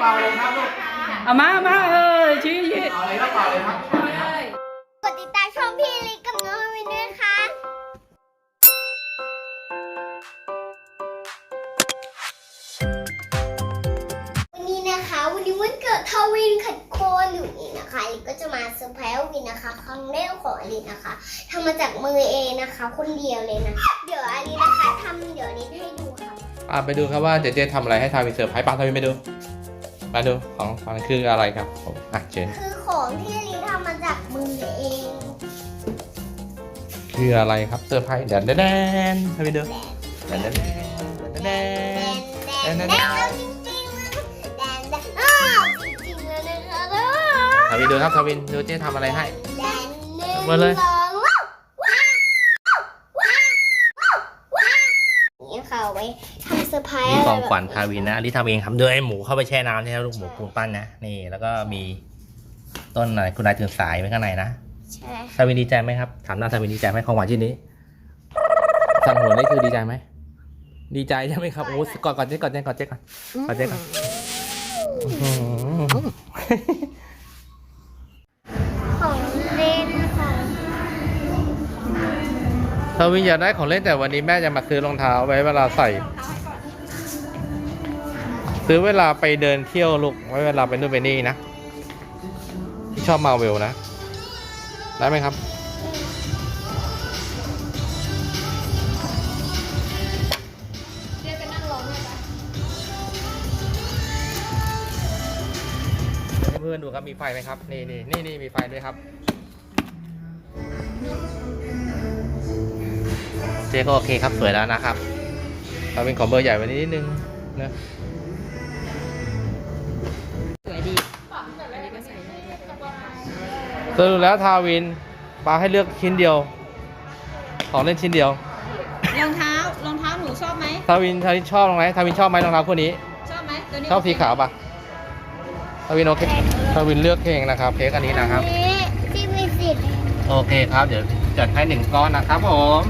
เปล่าเลยครับลูกเอามามาเออชี้ชี้เอาอะไรแล้วเปล่าเลยครับกดติดตามช่องพี่ลิกกับน้องวินด้วยนะคะวันนี้นะคะ วันนี้วันเกิดทวินขัดโคนอยู่นี่นะคะลิกก็จะมาเซอร์ไพรส์วินนะคะครั้งแรกของอลินนะคะทำมาจากมือเองนะคะ คนเดียวเลยนะ เดี๋ยวอลินนะคะทำเดี๋ยวอลินให้ดูค่ะอ่าไปดูครับว่าเจเจทำอะไรให้ทาวินเซอร์ไพรส์ป้าทาวินไปดู มาดูของมันคืออะไรครับผมอะเชิญคือของที่อลินทำมาจากมือเอง คืออะไรครับเซอร์ไพรส์เดี๋ยวแดนทาวินดูแดนแดนแดนแดแดนนแดแดนนแดนแดนเอาจริงๆนะแดนแดนอ้าวจริงๆเลยนะคะแล้วทาวินดูครับทาวินดูเจทำอะไรให้แดนหนึ่งมาเลย สองว้าวว้าวว้าวว้าวนี่ค่ะเอาไว้ทำเซอร์ไพรส์นี่อะไรของขวัญแบบทาวินนะอันนี้ทำเองทำด้วยไอ้หมูเข้าไปแช่น้ำใช่ไหมลูกหมูปูนปั้นนะนี่แล้วก็มีต้นอะไรคุณนายตื่นสายไว้ข้างในนะใช่ทาวินดีใจไหมครับถามหน้าทาวินดีใจไหมของหวานชิ้นนี้สั่นหัวนี่คือดีใจไหมดีใจใช่ไหมครับโอ้ก่อนก่อนเจ๊ก่อนเจ๊ก่อนเจ๊ก่อนก่อนเจ๊ก่อนอื้อหือของเล่นของทาวินอยากได้ของเล่นแต่วันนี้แม่จะมาซื้อรองเท้าไว้เวลาใส่ ซื้อเวลาไปเดินเที่ยวลูกไว้เวลาไปนู่นไปนี่นะที่ชอบมาเวลนะ ได้ไหมครับเพื่อนดูครับมีไฟไหมครับ นี่นี่นี่นี่มีไฟด้วยครับ เจ๊ก็โอเคครับสวยแล้วนะครับเราเป็นของเบอร์ใหญ่ไวันนี้นิดนึงนะ สรุปแล้วทาวินปาให้เลือกชิ้นเดียว ของเล่นชิ้นเดียว รองเท้ารองเท้าหนูชอบไหมทาวินทาวินชอบไหมทาวินชอบไหมรองเท้าคู่นี้ ชอบไหมตัวนี้ชอบสีขาวปะทาวินโอเคทาวินเลือกเองนะครับเค้กอันนี้นะครับนี้ที่มีสิทธิ์โอเคครับ เดี๋ยวจัดให้หนึ่งก้อนนะครับผม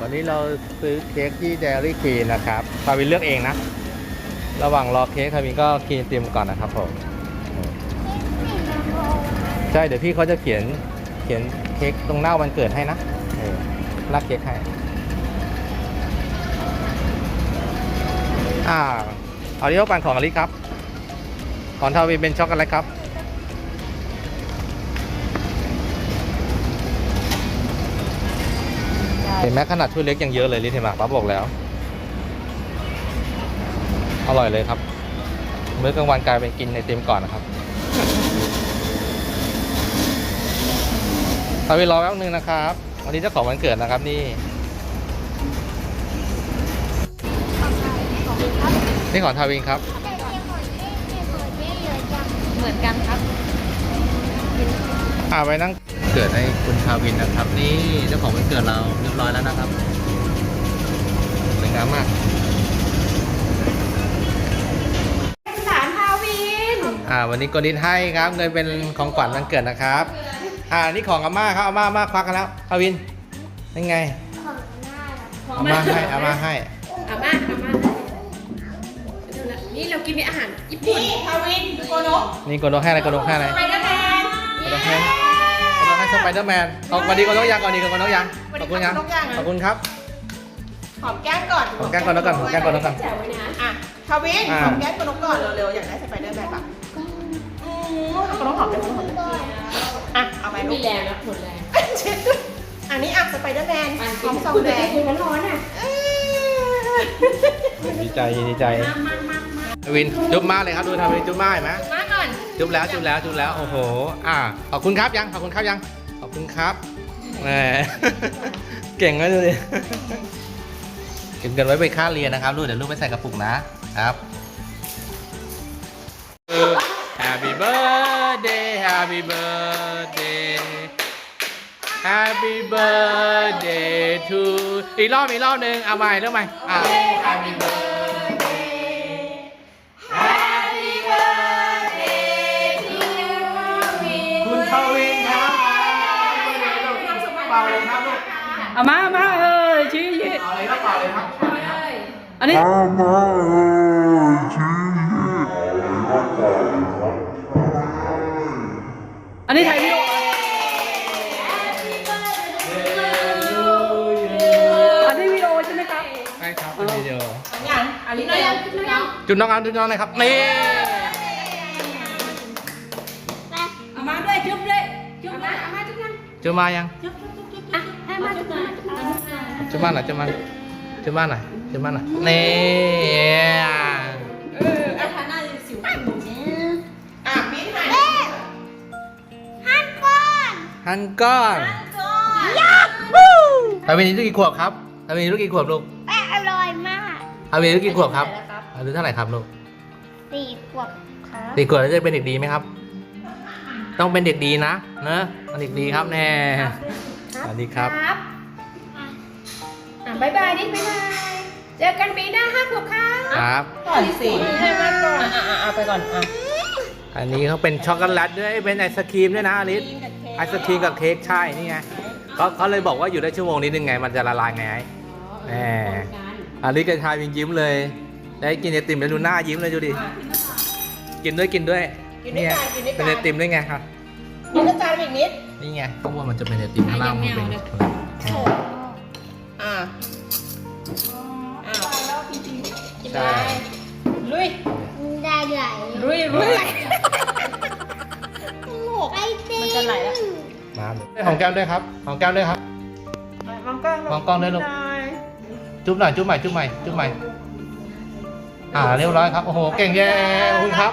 วันนี้เราซื้อเค้กที่เดลี่ควีนนะครับทาวินเลือกเองนะ ระหว่างรอเค้กทาวินก็กินเตรียมก่อนนะครับผม ใช่ เดี๋ยวพี่เขาจะเขียนเขียนเค้กตรงหน้าวันเกิดให้นะเออรักเค้กให้อ่าเอาเรียกปันของอลิครับ ของทาวินเป็นช็อกโกแลตครับ เห็นไหมขนาดถ้วยเล็กยังเยอะเลยลิเทมาป้าบอกแล้ว อร่อยเลยครับ มื้อกลางวันกลายเป็นกินในเต็มก่อนนะครับ ทาวินรอแป๊บนึงนะครับวันนี้เจ้าของวันเกิดนะครับนี่นี่ของทาวินครับแต่เจ๊หมดเจ๊เจ๊หมดเจ๊เยอะจังเหมือนกันครับอ่าไปนั่งเกิดให้คุณทาวินนะครับ นี่เจ้าของวันเกิดเราเรียบร้อยแล้วนะครับสวยงามมากสารทาวินอ่าวันนี้กนิดให้ครับเงินเป็นของขวัญวันเกิดนะครับ อ่านี่ของอาม่าครับอาม่าอาม่าควักกันแล้วทาวินยังไงของหน้าเหรออาม่าให้อาม่าให้อาม่าอาม่าดูนะนี่เรากินเป็นอาหารญี่ปุ่นทาวินโกโนะนี่โกโนให้อะไรโกโนให้อะไรไปเดอร์แมนโกโนให้โกโนให้สไปเดอร์แมนขอบวันดีโกโนยังก่อนดีโกโนยังขอบคุณยังขอบคุณครับหอมแก้มก่อนหอมแก้มก่อนแล้วกันหอมแก้มก่อนแล้วกันแจ๋วไว้นะอะทาวินอ่าหอมแก้มกระนกก่อนเร็วๆ สไปเดอร์แมนพร้อมซองคุณแดจะงกินร้อนๆอะเอ้ยดีใจดีใจมามามามาทาวินจุ๊บมากเลยครับดูทาวินจุ๊บมากเห็นไหมมาก่อนจุ๊บแล้วจุ๊บแล้วจุ๊บแล้วโอ้โหอ่าขอบคุณครับยังขอบคุณครับยังขอบคุณครับแหมเก่งไหมดูดิเก็บเงินไว้เป็นค่าเรียนนะครับลูกเดี๋ยวลูกไปใส่กระปุกนะครับ Happy birthday Happy birthday Happy birthday to อีกรอบอีกรอบหนึ่งเอาใหม่เริ่มใหม่อะ Happy birthday Happy birthday to คุณทวินครับเป่าเลยครับลูกเอามามาเออชี้ชี้เอาเลยครับเป่าเลยครับอันนี้เอันนี้ถ่ายวิ ครับเป็นวิดีโออย่างอันนี้เราเรายังเรายังจุดน้องอันจุดน้องเลยครับนี่เอามาด้วยจุ๊บด้วยจุ๊บมาเอามาจุ๊บยังจุดมายังจุ๊บจุ๊บจุ๊บจุ๊บอะให้มาจุ๊บมาจุ๊บมาจุ๊บมาจุดมาหน่อยจุดมาจุดมาหน่อยจุดมาหน่อยนี่เออแต่ทาหน้าสิวขึ้นอย่างนี้อะมิ้นท์ถ่ายฮันก่อนฮันก้อนก่อนทาวินีลูกกี่ขวบครับทาวินีลูกกี่ขวบลูก ทาวินีลูกกี่ขวบครับอายุเท่าไหร่ครับลูกสี่ขวบครับสี่ขวบแล้วจะเป็นเด็กดีไหมครับ ต้องเป็นเด็กดีนะเนอะเป็นเด็กดีครับแน่สวัสดีครับครับอะบายบายดิบายบาย เจอกันปีหน้าห้าขวบครับครับก่อนสิให้มาก่อนอะอะเอาไปก่อนอะอันนี้เขาเป็นช็อกโกแลตด้วยเป็นไอศครีมด้วยนะอลิสไอศครีมกับเค้กใช่นี่ไงเขาเขาเลยบอกว่าอยู่ได้ชั่วโมงนิดนึงไง มันจะละลายไงแหม อลิสกับชายวิงยิ้มเลย ได้กินไอติมแล้วดูหน้ายิ้มเลยดูดิ กินด้วยกินด้วยกินด้วยกันกินด้วยเป็นกัไอนติมด้วยไงครับกินด้วยกันอีกนิด นี่ไงข้างบนมันจะเป็นไอติมข้างล่างมันเป็นช็อกโกแลตอะอ้าวกินใช่ไปลุย ได้ไหลลุยลุยไอติมมันจะไหลแล้ว มาของแก้มด้วยครับ ของแก้มด้วยครับ มองกล้องมองกล้องด้วยลูก จุ๊บหน่อยจุ๊บใหม่จุ๊บใหม่จุ๊บใหม่อ่าเรียบร้อยครับโอ้โหเก่งแย่ขอบคุณครับบ